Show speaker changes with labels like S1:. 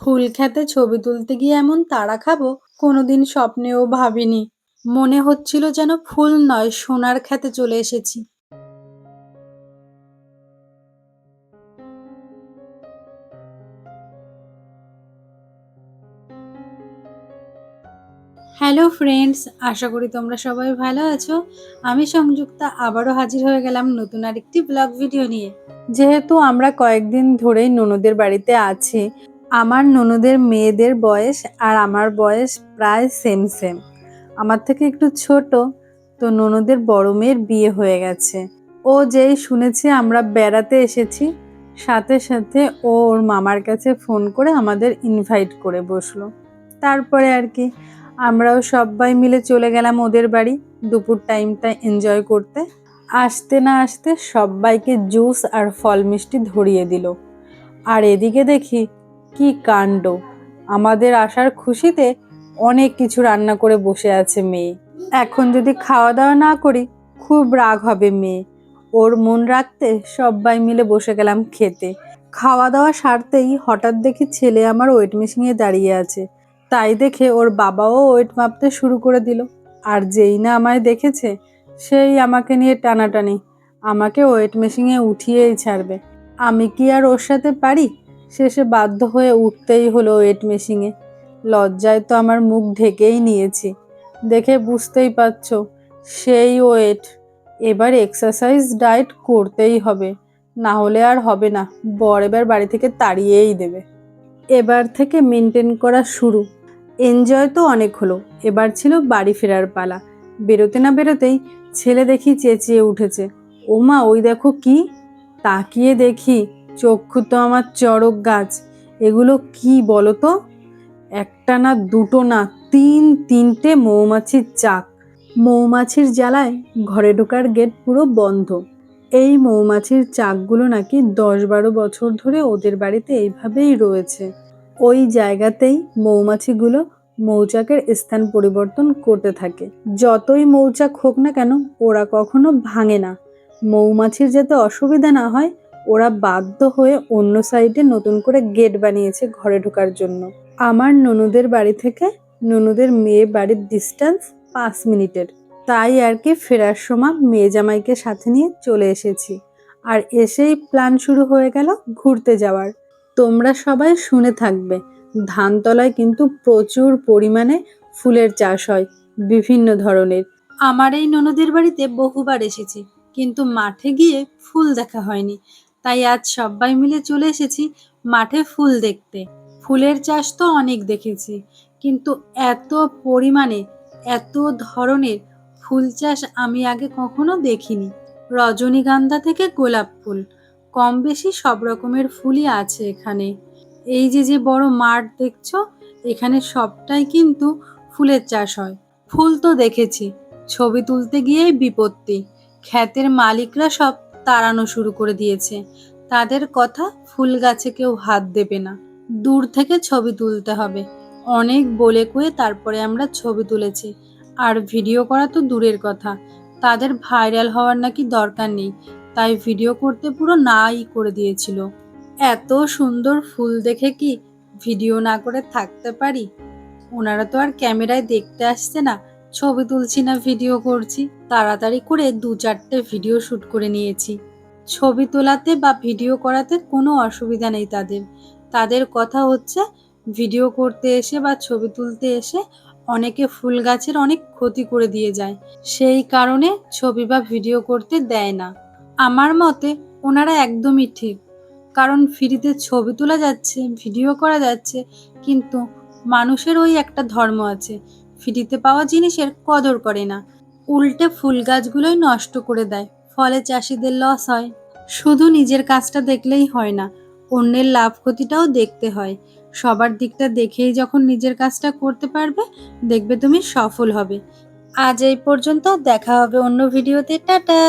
S1: ফুল খেতে ছবি তুলতে গিয়ে এমন তাড়া খাব, কোনোদিন স্বপ্নেও ভাবিনি। মনে হচ্ছিল যেন ফুল নয়, সোনার খেতে চলে এসেছি। হ্যালো ফ্রেন্ডস, আশা করি তোমরা সবাই ভালো আছো। আমি সংযুক্তা, আবারও হাজির হয়ে গেলাম নতুন আরেকটি ব্লগ ভিডিও নিয়ে। যেহেতু আমরা কয়েকদিন ধরেই ননদের বাড়িতে আছি আমার ননদের মেয়েদের বয়স আর আমার বয়স প্রায় সেম সেম আমার থেকে একটু ছোট, তো ননদের বড় মেয়ের বিয়ে হয়ে গেছে। ও যেই শুনেছে আমরা বেড়াতে এসেছি, সাথে সাথে ও ওর মামার কাছে ফোন করে আমাদের ইনভাইট করে বসল। তারপরে আর কি, আমরাও সবাই মিলে চলে গেলাম ওদের বাড়ি দুপুর টাইমটা এনজয় করতে। আসতে না আসতে সবাইকে জুস আর ফল মিষ্টি ধরিয়ে দিল। আর এদিকে দেখি কি কাণ্ড? আমাদের আসার খুশিতে অনেক কিছু রান্না করে বসে আছে মেয়ে। এখন যদি খাওয়া দাওয়া না করি, খুব রাগ হবে মেয়ে। ওর মন রাখতে সবাই মিলে বসে গেলাম খেতে। খাওয়া দাওয়া সারতেই হঠাৎ দেখি ছেলে আমার ওয়েট মেশিনে দাঁড়িয়ে আছে। তাই দেখে ওর বাবাও ওয়েট মাপতে শুরু করে দিল। আর যেই না আমায় দেখেছে, সেই আমাকে নিয়ে টানাটানি। আমাকে ওয়েট মেশিনে উঠিয়েই ছাড়বে। আমি কি আর ওর সাথে পারি? শেষে বাধ্য হয়ে উঠতেই হলো ওয়েট মেশিনে। লজ্জায় তো আমার মুখ ঢেকেই নিয়েছি। দেখে বুঝতেই পারছ, সেই ওয়েট। এবার এক্সারসাইজ ডায়েট করতেই হবে, না হলে আর হবে না। বর এবার বাড়ি থেকে তাড়িয়েই দেবে। এবার থেকে মেনটেন করা শুরু। এনজয় তো অনেক হলো, এবার ছিল বাড়ি ফেরার পালা। বেরোতে না বেরোতেই ছেলে দেখি চেঁচিয়ে উঠেছে। ওমা, ওই দেখো কি? তাকিয়ে দেখি চক্ষু তো আমার চড়ক গাছ। এগুলো কি বলো তো একটা না দুটো না তিন তিনটে মৌমাছির চাক। মৌমাছির জ্বালায় ঘরে ঢোকার গেট পুরো বন্ধ। এই মৌমাছির চাকগুলো নাকি দশ বারো বছর ধরে ওদের বাড়িতে এইভাবেই রয়েছে। ওই জায়গাতেই মৌমাছিগুলো মৌচাকের স্থান পরিবর্তন করতে থাকে। যতই মৌচাক হোক না কেন, ওরা কখনো ভাঙে না। মৌমাছির যাতে অসুবিধা না হয় ওরা বাধ্য হয়ে অন্য সাইডে নতুন করে গেট বানিয়েছে ঘরে ঢোকার জন্য। আমার ননুদের বাড়ি থেকে ননুদের মেয়ে বাড়ির ডিস্টেন্স পাঁচ মিনিটের। তাই আর কি ফেরার সময় মেয়ে জামাইকে সাথে নিয়ে চলে এসেছি। আর এসেই প্ল্যান শুরু হয়ে গেল ঘুরতে যাওয়ার। তোমরা সবাই শুনে থাকবে, ধানতলায় কিন্তু প্রচুর পরিমাণে ফুলের চাষ হয়, বিভিন্ন ধরনের। আমার এই ননদের বাড়িতে বহুবার এসেছি, কিন্তু মাঠে গিয়ে ফুল দেখা হয়নি। তাই আজ সবাই মিলে চলে এসেছি মাঠে ফুল দেখতে। ফুলের চাষ তো অনেক দেখেছি, কিন্তু এত পরিমাণে, এত ধরনের ফুল চাষ আমি আগে কখনো দেখিনি। রজনীগন্ধা থেকে গোলাপ ফুল, কম বেশি সব রকমের ফুলই আছে এখানে। এই যে যে বড় মাঠ দেখছ, এখানে সবটাই কিন্তু ফুলের চাষ হয়। ফুল তো দেখেছি, ছবি তুলতে গিয়েই বিপত্তি। খ্যাতের মালিকরা সব তাড়ানো শুরু করে দিয়েছে। তাদের কথা ফুল গাছে কেউ হাত দেবে না। দূর থেকে ছবি তুলতে হবে। অনেক বলে কয়ে তারপরে আমরা ছবি তুলেছি। আর ভিডিও করা তো দূরের কথা। তাদের ভাইরাল হওয়ার নাকি দরকার নেই। তাই ভিডিও করতে পুরো নাই করে দিয়েছিল। এত সুন্দর ফুল দেখে কি ভিডিও না করে থাকতে পারি? ওনারা তো আর ক্যামেরায় দেখতে আসছে না। ছবি তুলছি না ভিডিও করছি। তাড়াতাড়ি করে দু চারটে ভিডিও শ্যুট করে নিয়েছি। ছবি তোলাতে বা ভিডিও করাতে কোনো অসুবিধা নেই তাদের। তাদের কথা হচ্ছে ভিডিও করতে এসে বা ছবি তুলতে এসে অনেকে ফুল গাছের অনেক ক্ষতি করে দিয়ে যায়। সেই কারণে ছবি বা ভিডিও করতে দেয় না। আমার মতে ওনারা একদমই ঠিক। কারণ ফ্রিতে ছবি তোলা যাচ্ছে ভিডিও করা যাচ্ছে, কিন্তু মানুষের ওই একটা ধর্ম আছে। ফ্রিতে পাওয়া জিনিসের কদর করে না। উল্টে ফুল গাছগুলোই নষ্ট করে দেয়, ফলে চাষিদের লস হয়। শুধু নিজের কাজটা দেখলেই হয় না, অন্যের লাভ ক্ষতিটাও দেখতে হয়। সবার দিকটা দেখেই যখন নিজের কাজটা করতে পারবে, দেখবে তুমি সফল হবে। আজ এই পর্যন্ত, দেখা হবে অন্য ভিডিওতে। টাটা!